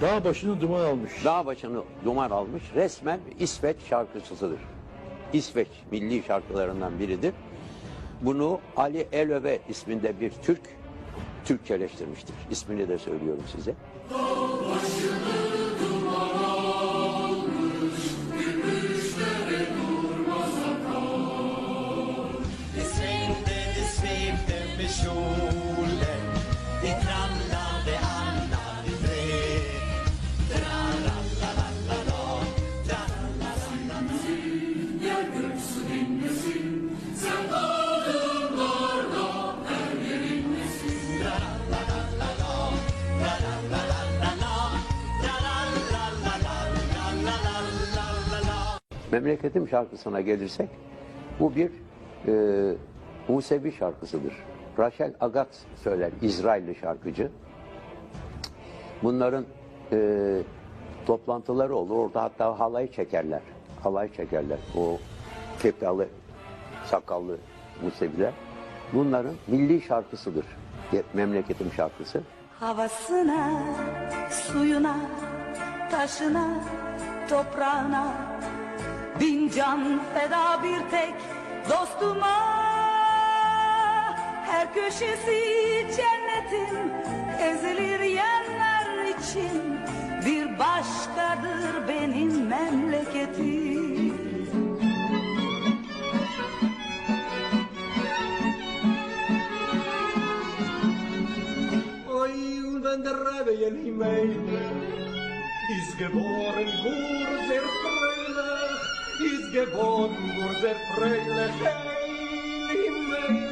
Dağ başını duman almış. Dağ başını duman almış. Resmen İsveç şarkıcısıdır. İsveç milli şarkılarından biridir. Bunu Ali Elöve isminde bir Türk Türkçeleştirmiştir. İsmini de söylüyorum size. Memleketim şarkısına gelirsek bu bir e, Musevi şarkısıdır. Rachel Agat söyler, İsrailli şarkıcı. Bunların e, toplantıları olur. Orada hatta halay çekerler. Halay çekerler. O kepalı, sakallı Museviler. Bunların milli şarkısıdır. Memleketim şarkısı. Havasına, suyuna, taşına, toprağına Bin can feda bir tek dostuma. Her köşesi cennetin ezilir yerler için. Bir başkadır benim memleketim. Oi, wenn der Rebellen Himmel ist geboren, wurde sehr freilich, ist sehr freilich, hey, Himmel.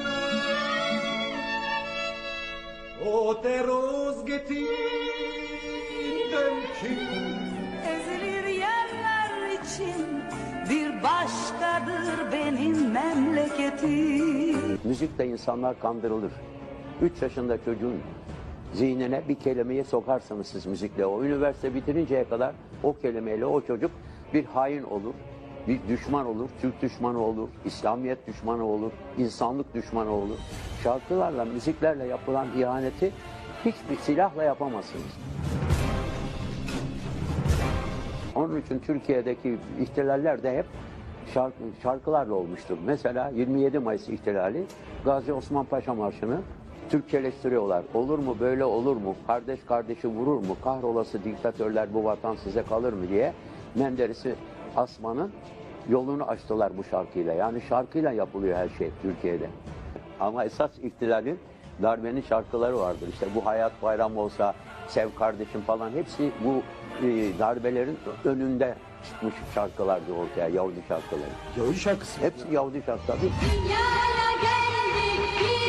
O der ausgetinten Kind, Ezilir yerler için bir başkadır benim memleketim. Müzikle insanlar kandırılır. 3 yaşında çocuğun zihnine bir kelimeyi sokarsanız siz müzikle o üniversite bitirinceye kadar o kelimeyle o çocuk bir hain olur, bir düşman olur, Türk düşmanı olur, İslamiyet düşmanı olur, insanlık düşmanı olur. Şarkılarla, müziklerle yapılan ihaneti hiçbir silahla yapamazsınız. Onun için Türkiye'deki ihtilaller de hep şarkı, şarkılarla olmuştur. Mesela 27 Mayıs ihtilali Gazi Osman Paşa Marşı'nı Türkçeleştiriyorlar. Olur mu böyle olur mu? Kardeş kardeşi vurur mu? Kahrolası diktatörler bu vatan size kalır mı diye Menderes'i asmanın yolunu açtılar bu şarkıyla. Yani şarkıyla yapılıyor her şey Türkiye'de. Ama esas ihtilalin darbenin şarkıları vardır. İşte bu hayat bayram olsa, sev kardeşim falan hepsi bu e, darbelerin önünde çıkmış şarkılardı ortaya Yahudi şarkıları. Yahudi şarkısı. Hepsi Yahudi şarkıları. Dünyaya geldik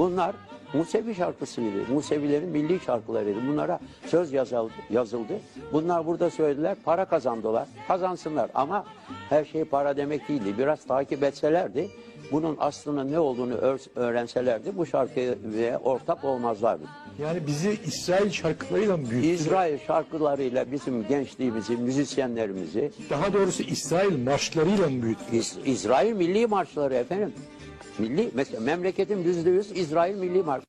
Bunlar Musevi şarkısıydı. Musevilerin milli şarkılarıydı. Bunlara söz yazıldı. yazıldı. Bunlar burada söylediler. Para kazandılar. Kazansınlar. Ama her şey para demek değildi. Biraz takip etselerdi. Bunun aslının ne olduğunu öğ- öğrenselerdi bu şarkıya ortak olmazlardı. Yani bizi İsrail şarkılarıyla mı büyüttüler? İsrail şarkılarıyla bizim gençliğimizi, müzisyenlerimizi, Daha doğrusu İsrail marşlarıyla mı büyüttüler? İs- İsrail milli marşları efendim. Milli, mesela memleketin yüzde yüz İsrail milli marşı.